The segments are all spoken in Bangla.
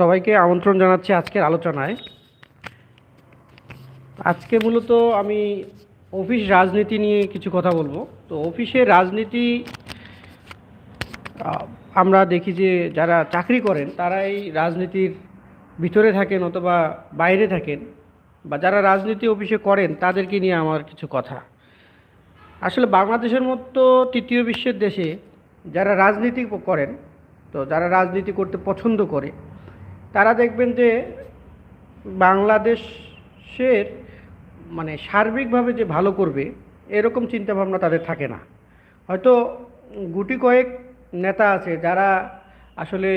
সবাইকে আমন্ত্রণ জানাচ্ছি আজকের আলোচনায়। আজকে মূলত আমি অফিস রাজনীতি নিয়ে কিছু কথা বলব। তো অফিসের রাজনীতি আমরা দেখি যে যারা চাকরি করেন তারা এই রাজনীতির ভিতরে থাকেন অথবা বাইরে থাকেন বা যারা রাজনীতি অফিসে করেন, তাদেরকে নিয়ে আমার কিছু কথা। আসলে বাংলাদেশের মতো তৃতীয় বিশ্বের দেশে যারা রাজনীতি করেন, তো যারা রাজনীতি করতে পছন্দ করে তারা দেখবেন যে বাংলাদেশের মানে সার্বিকভাবে যে ভালো করবে, এরকম চিন্তাভাবনা তাদের থাকে না। হয়তো গুটি কয়েক নেতা আছে যারা আসলে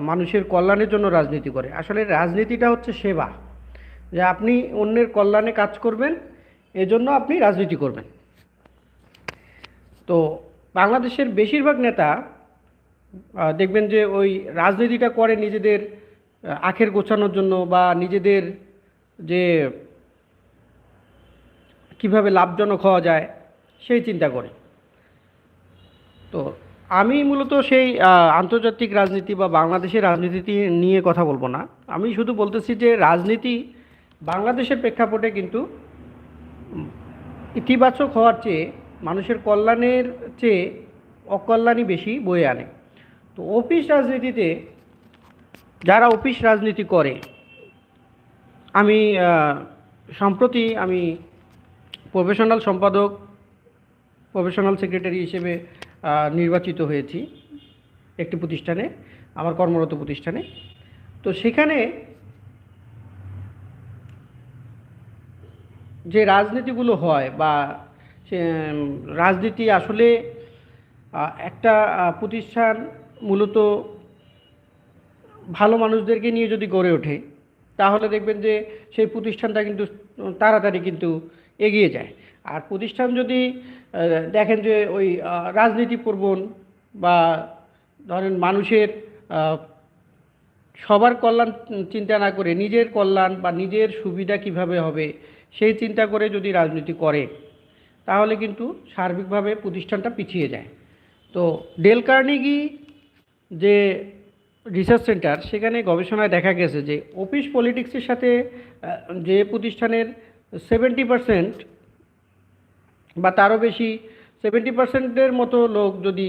মানুষের কল্যাণের জন্য রাজনীতি করে। আসলে রাজনীতিটা হচ্ছে সেবা। যে আপনি অন্যের কল্যাণে কাজ করবেন, এজন্য আপনি রাজনীতি করবেন। তো বাংলাদেশের বেশিরভাগ নেতা দেখবেন যে ওই রাজনীতিটা করে নিজেদের আখের গোছানোর জন্য বা নিজেদের যে কীভাবে লাভজনক হওয়া যায় সেই চিন্তা করে। তো আমি মূলত সেই আন্তর্জাতিক রাজনীতি বা বাংলাদেশের রাজনীতি নিয়ে কথা বলব না। আমি শুধু বলতেছি যে রাজনীতি বাংলাদেশের প্রেক্ষাপটে কিন্তু ইতিবাচক হওয়ার চেয়ে মানুষের কল্যাণের চেয়ে অকল্যাণই বেশি বয়ে আনে। তো অফিস রাজনীতিতে যারা অফিস রাজনীতি করে, আমি সম্প্রতি আমি প্রফেশনাল সম্পাদক, প্রফেশনাল সেক্রেটারি হিসেবে নির্বাচিত হয়েছি একটি প্রতিষ্ঠানে, আমার কর্মরত প্রতিষ্ঠানে। তো সেখানে যে রাজনীতিগুলো হয় বা রাজনীতি আসলে একটা প্রতিষ্ঠান মূলত ভালো মানুষদেরকে নিয়ে যদি গড়ে ওঠে তাহলে দেখবেন যে সেই প্রতিষ্ঠানটা কিন্তু তাড়াতাড়ি কিন্তু এগিয়ে যায়। আর প্রতিষ্ঠান যদি দেখেন যে ওই আহ, রাজনীতিপ্রবণ বা ধরেন মানুষের সবার কল্যাণ চিন্তা না করে নিজের কল্যাণ বা নিজের সুবিধা কীভাবে হবে সেই চিন্তা করে যদি রাজনীতি করে তাহলে কিন্তু সার্বিকভাবে প্রতিষ্ঠানটা পিছিয়ে যায়। তো ডেল কার্নিগি যে রিসার্চ সেন্টার সেখানে গবেষণায় দেখা গেছে যে অফিস পলিটিক্সের সাথে যে প্রতিষ্ঠানের সেভেন্টি পারসেন্ট বা তারও বেশি সেভেন্টি পার্সেন্টের মতো লোক যদি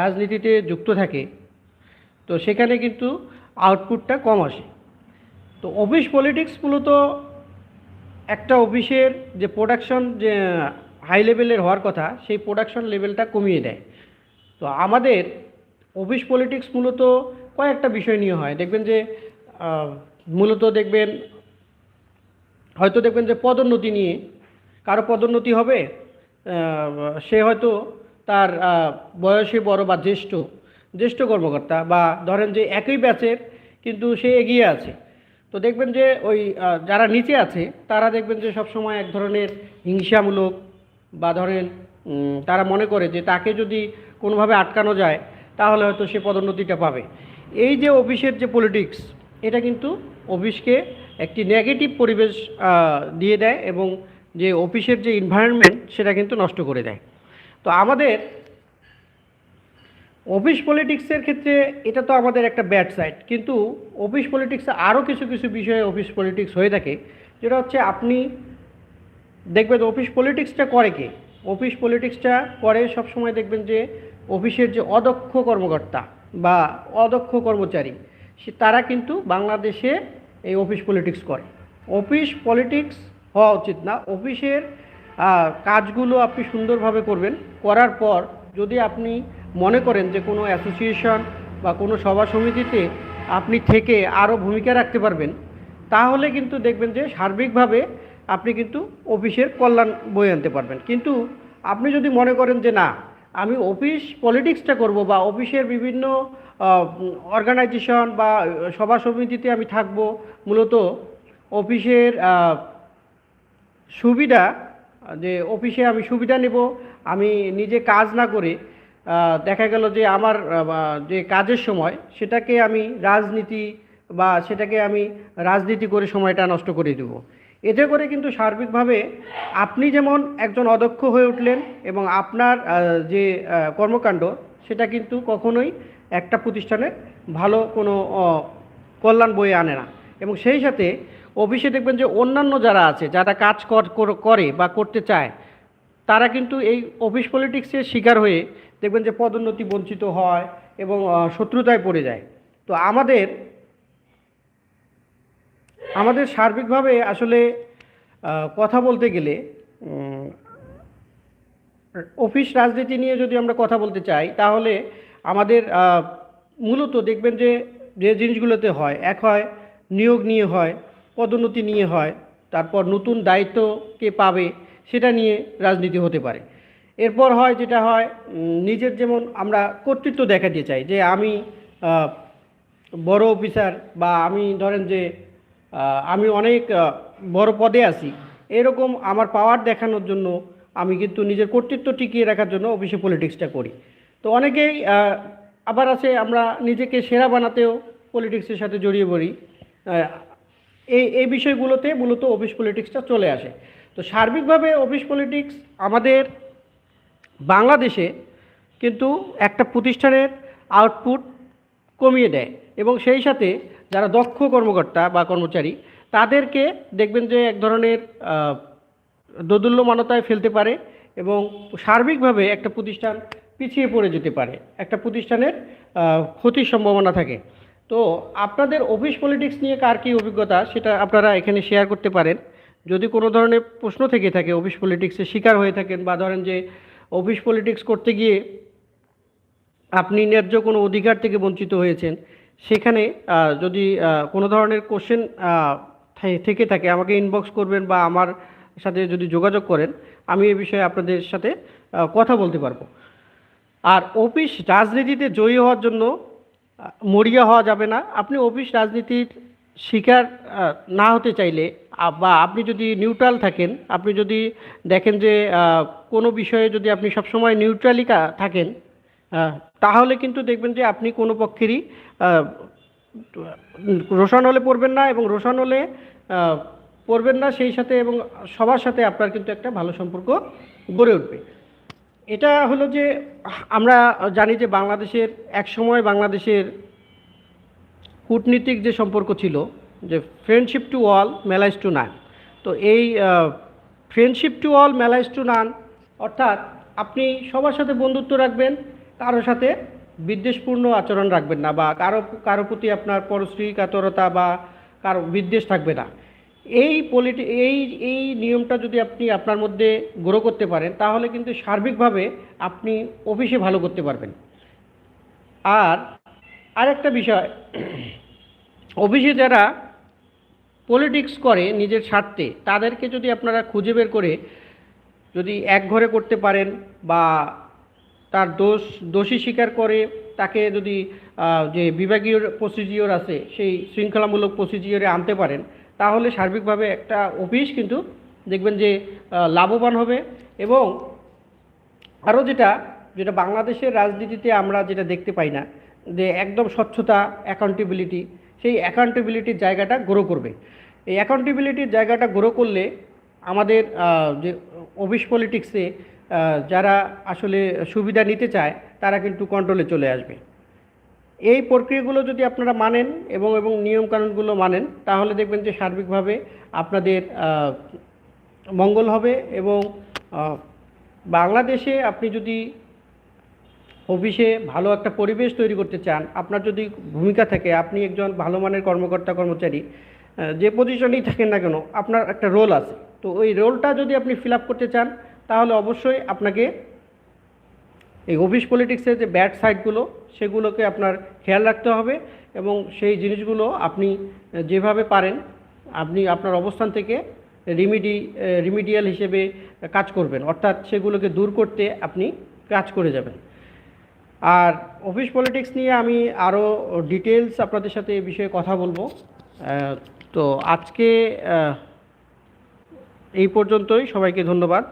রাজনীতিতে যুক্ত থাকে, তো সেখানে কিন্তু আউটপুটটা কম আসে। তো অফিস পলিটিক্স মূলত একটা অফিসের যে প্রোডাকশন যে হাই লেভেলের হওয়ার কথা, সেই প্রোডাকশন লেভেলটা কমিয়ে দেয়। তো আমাদের অফিস পলিটিক্স মূলত কয়েকটা বিষয় নিয়ে হয়। দেখবেন যে মূলত দেখবেন, হয়তো দেখবেন যে পদোন্নতি নিয়ে, কারও পদোন্নতি হবে সে হয়তো তার বয়সে বড় বা জ্যেষ্ঠ জ্যেষ্ঠ কর্মকর্তা বা ধরেন যে একই ব্যাচের কিন্তু সে এগিয়ে আছে। তো দেখবেন যে ওই যারা নিচে আছে, তারা দেখবেন যে সবসময় এক ধরনের হিংসামূলক বা ধরেন তারা মনে করে যে তাকে যদি কোনোভাবে আটকানো যায়, তাহলে হয়তো সে পদোন্নতিটা পাবে। এই যে অফিসের যে পলিটিক্স এটা কিন্তু অফিসকে একটি নেগেটিভ পরিবেশ দিয়ে দেয় এবং যে অফিসের যে এনভায়রনমেন্ট সেটা কিন্তু নষ্ট করে দেয়। তো আমাদের অফিস পলিটিক্সের ক্ষেত্রে এটা তো আমাদের একটা ব্যাড সাইড কিন্তু অফিস পলিটিক্সে আরও কিছু কিছু বিষয়ে অফিস পলিটিক্স হয়ে থাকে, যেটা হচ্ছে আপনি দেখবেন অফিস পলিটিক্সটা করে কে? অফিস পলিটিক্সটা করে সবসময় দেখবেন যে অফিসের যে অদক্ষ কর্মকর্তা বা অদক্ষ কর্মচারী, সে তারা কিন্তু বাংলাদেশে এই অফিস পলিটিক্স করে। অফিস পলিটিক্স হওয়া উচিত না। অফিসের কাজগুলো আপনি সুন্দরভাবে করবেন। করার পর যদি আপনি মনে করেন যে কোনো অ্যাসোসিয়েশন বা কোনো সভা সমিতিতে আপনি থেকে আরও ভূমিকা রাখতে পারবেন, তাহলে কিন্তু দেখবেন যে সার্বিকভাবে আপনি কিন্তু অফিসের কল্যাণ বয়ে আনতে পারবেন। কিন্তু আপনি যদি মনে করেন যে না আমি অফিস পলিটিক্সটা করব বা অফিসের বিভিন্ন অর্গানাইজেশন বা সভা সমিতিতে আমি থাকব। মূলত অফিসের সুবিধা, যে অফিসে আমি সুবিধা নেব, আমি নিজে কাজ না করে দেখা গেল যে আমার যে কাজের সময়, সেটাকে আমি রাজনীতি বা সেটাকে আমি রাজনীতি করে সময়টা নষ্ট করে দেব। এতে করে কিন্তু সার্বিকভাবে আপনি যেমন একজন অদক্ষ হয়ে উঠলেন এবং আপনার যে কর্মকাণ্ড, সেটা কিন্তু কখনোই একটা প্রতিষ্ঠানে ভালো কোনো কল্যাণ বয়ে আনে না। এবং সেই সাথে অফিসে দেখবেন যে অন্যান্য যারা আছে, যারা কাজ কর- বা করতে চায়, তারা কিন্তু এই অফিস পলিটিক্সের শিকার হয়ে দেখবেন যে পদোন্নতি বঞ্চিত হয় এবং শত্রুতায় পড়ে যায়। তো আমাদের আমাদের সার্বিকভাবে আসলে কথা বলতে গেলে অফিস রাজনীতি নিয়ে যদি আমরা কথা বলতে চাই, তাহলে আমাদের মূলত দেখবেন যে যে জিনিসগুলোতে হয়, এক হয় নিয়োগ নিয়ে হয়, পদোন্নতি নিয়ে হয়, তারপর নতুন দায়িত্ব কে পাবে সেটা নিয়ে রাজনীতি হতে পারে। এরপর হয় যেটা হয় নিজের যেমন আমরা কর্তৃত্ব দেখাতে চাই যে আমি বড় অফিসার বা আমি ধরেন যে আমি অনেক বড় পদে আছি। এরকম আমার পাওয়ার দেখানোর জন্য আমি কিন্তু নিজের কর্তৃত্ব টিকিয়ে রাখার জন্য অফিসে পলিটিক্সটা করি। তো অনেকেই আবার আছে আমরা নিজেকে সেরা বানাতেও পলিটিক্সের সাথে জড়িয়ে পড়ি। এই এই বিষয়গুলোতে মূলত অফিস পলিটিক্সটা চলে আসে। তো সার্বিকভাবে অফিস পলিটিক্স আমাদের বাংলাদেশে কিন্তু একটা প্রতিষ্ঠানের আউটপুট কমিয়ে দেয় এবং সেই সাথে যারা দক্ষ কর্মকর্তা বা কর্মচারী, তাদেরকে দেখবেন যে এক ধরনের দোদুল্যমানতায় ফেলতে পারে এবং সার্বিকভাবে একটা প্রতিষ্ঠান পিছিয়ে পড়ে যেতে পারে। একটা প্রতিষ্ঠানের ক্ষতির সম্ভাবনা থাকে। তো আপনাদের অফিস পলিটিক্স নিয়ে কার কী অভিজ্ঞতা সেটা আপনারা এখানে শেয়ার করতে পারেন। যদি কোনো ধরনের প্রশ্ন থেকে থাকে, অফিস পলিটিক্সের শিকার হয়ে থাকেন বা ধরেন যে অফিস পলিটিক্স করতে গিয়ে আপনি ন্যায্য কোনো অধিকার থেকে বঞ্চিত হয়েছেন সেখানে যদি কোনো ধরনের কোশ্চেন থেকে থাকে, আমাকে ইনবক্স করবেন বা আমার সাথে যদি যোগাযোগ করেন, আমি এ বিষয়ে আপনাদের সাথে কথা বলতে পারব। আর অফিস রাজনীতিতে জয়ী হওয়ার জন্য মরিয়া হওয়া যাবে না। আপনি অফিস রাজনীতির শিকার না হতে চাইলে বা আপনি যদি নিউট্রাল থাকেন, আপনি যদি দেখেন যে কোনো বিষয়ে যদি আপনি সবসময় নিউট্রালি থাকেন তাহলে কিন্তু দেখবেন যে আপনি কোনো পক্ষেরই রোশন হলে পড়বেন না এবং রোশন হলে পড়বেন না, সেই সাথে এবং সবার সাথে আপনার কিন্তু একটা ভালো সম্পর্ক গড়ে উঠবে। এটা হলো যে আমরা জানি যে বাংলাদেশের, এক সময় বাংলাদেশের কূটনীতিক যে সম্পর্ক ছিল, যে friendship to all malice to none তো এই friendship to all malice to none অর্থাৎ আপনি সবার সাথে বন্ধুত্ব রাখবেন কারোর সাথে বিদ্বেষপূর্ণ আচরণ রাখবেন না বা কারও কারও প্রতি আপনার পরশ্রী কাতরতা বা কারও বিদ্বেষ থাকবে না। এই পলিটি এই এই নিয়মটা যদি আপনি আপনার মধ্যে গ্রো করতে পারেন, তাহলে কিন্তু সার্বিকভাবে আপনি অফিসে ভালো করতে পারবেন। আর আরেকটা বিষয় অফিসে যারা পলিটিক্স করে নিজের স্বার্থে, তাদেরকে যদি আপনারা খুঁজে বের করে যদি এক ঘরে করতে পারেন বা তার দোষ, দোষী স্বীকার করে তাকে যদি যে বিভাগীয় প্রসিজিওর আছে, সেই শৃঙ্খলামূলক প্রসিজিওরে আনতে পারেন, তাহলে সার্বিকভাবে একটা অফিস কিন্তু দেখবেন যে লাভবান হবে এবং আরও যেটা যেটা বাংলাদেশের রাজনীতিতে আমরা যেটা দেখতে পাই না, যে একদম স্বচ্ছতা অ্যাকাউন্টেবিলিটি সেই অ্যাকাউন্টেবিলিটির জায়গাটা গ্রো করবে। এই অ্যাকাউন্টেবিলিটির জায়গাটা গ্রো করলে আমাদের যে অফিস পলিটিক্সে যারা আসলে সুবিধা নিতে চায়, তারা কিন্তু কন্ট্রোলে চলে আসবে। এই প্রক্রিয়াগুলো যদি আপনারা মানেন এবং এবং নিয়মকানুনগুলো মানেন, তাহলে দেখবেন যে সার্বিকভাবে আপনাদের মঙ্গল হবে এবং বাংলাদেশে আপনি যদি অফিসে ভালো একটা পরিবেশ তৈরি করতে চান, আপনার যদি ভূমিকা থাকে, আপনি একজন ভালো মানের কর্মকর্তা, কর্মচারী যে পজিশনেই থাকেন না কেন, আপনার একটা রোল আছে। তো ওই রোলটা যদি আপনি ফিল করতে চান তাহলে অবশ্যই আপনাকে এই অফিস পলিটিক্সের যে ব্যাড সাইডগুলো, সেগুলোকে আপনার খেয়াল রাখতে হবে এবং সেই জিনিসগুলো আপনি যেভাবে পারেন, আপনি আপনার অবস্থান থেকে রিমিডি, রিমিডিয়াল হিসেবে কাজ করবেন। অর্থাৎ সেগুলোকে দূর করতে আপনি কাজ করে যাবেন। আর অফিস পলিটিক্স নিয়ে আমি আরও ডিটেলস আপনাদের সাথে এই বিষয়ে কথা বলব। তো আজকে এই পর্যন্তই। সবাইকে ধন্যবাদ।